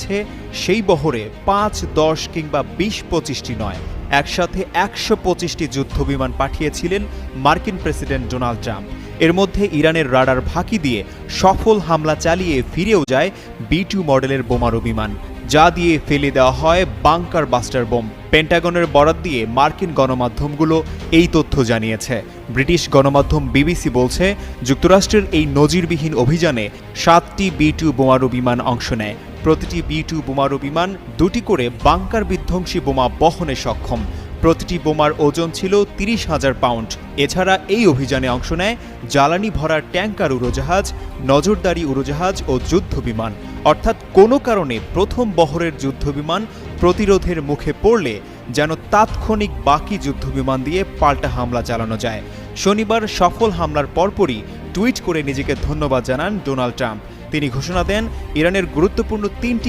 গিয়েছে সেই বহরে পাঁচ, দশ কিংবা বিশ পঁচিশটি নয়। একসাথে একশো পঁচিশটি যুদ্ধবিমান পাঠিয়েছিলেন মার্কিন প্রেসিডেন্ট ডোনাল্ড ট্রাম্প। এর মধ্যে ইরানের রাডার ফাঁকি দিয়ে সফল হামলা চালিয়ে ফিরেও যায় বি টু মডেলের বোমারু বিমান। যা দিয়ে ফেলে দেওয়া হয় বাংকার বাস্টার বোম। পেন্টাগনের বরাত দিয়ে মার্কিন গণমাধ্যমগুলো এই তথ্য জানিয়েছে। ব্রিটিশ গণমাধ্যম বিবিসি বলছে, যুক্তরাষ্ট্রের এই নজিরবিহীন অভিযানে সাতটি বি টু বোমারু বিমান অংশ নেয়। প্রতিটি বি টু বোমারু বিমান দুটি করে বাংকার বিধ্বংসী বোমা বহনে সক্ষম। প্রতিটি বোমার ওজন ছিল তিরিশ হাজার পাউন্ড। এছাড়া এই অভিযানে অংশ নেয় জ্বালানি ভরার ট্যাঙ্কার উড়োজাহাজ, নজরদারি উড়োজাহাজ ও যুদ্ধ বিমান। অর্থাৎ কোনো কারণে প্রথম বহরের যুদ্ধবিমান প্রতিরোধের মুখে পড়লে যেন তাৎক্ষণিক বাকি যুদ্ধবিমান দিয়ে পাল্টা হামলা চালানো যায়। শনিবার সফল হামলার পরপরই টুইট করে নিজেকে ধন্যবাদ জানান ডোনাল্ড ট্রাম্প। তিনি ঘোষণা দেন ইরানের গুরুত্বপূর্ণ তিনটি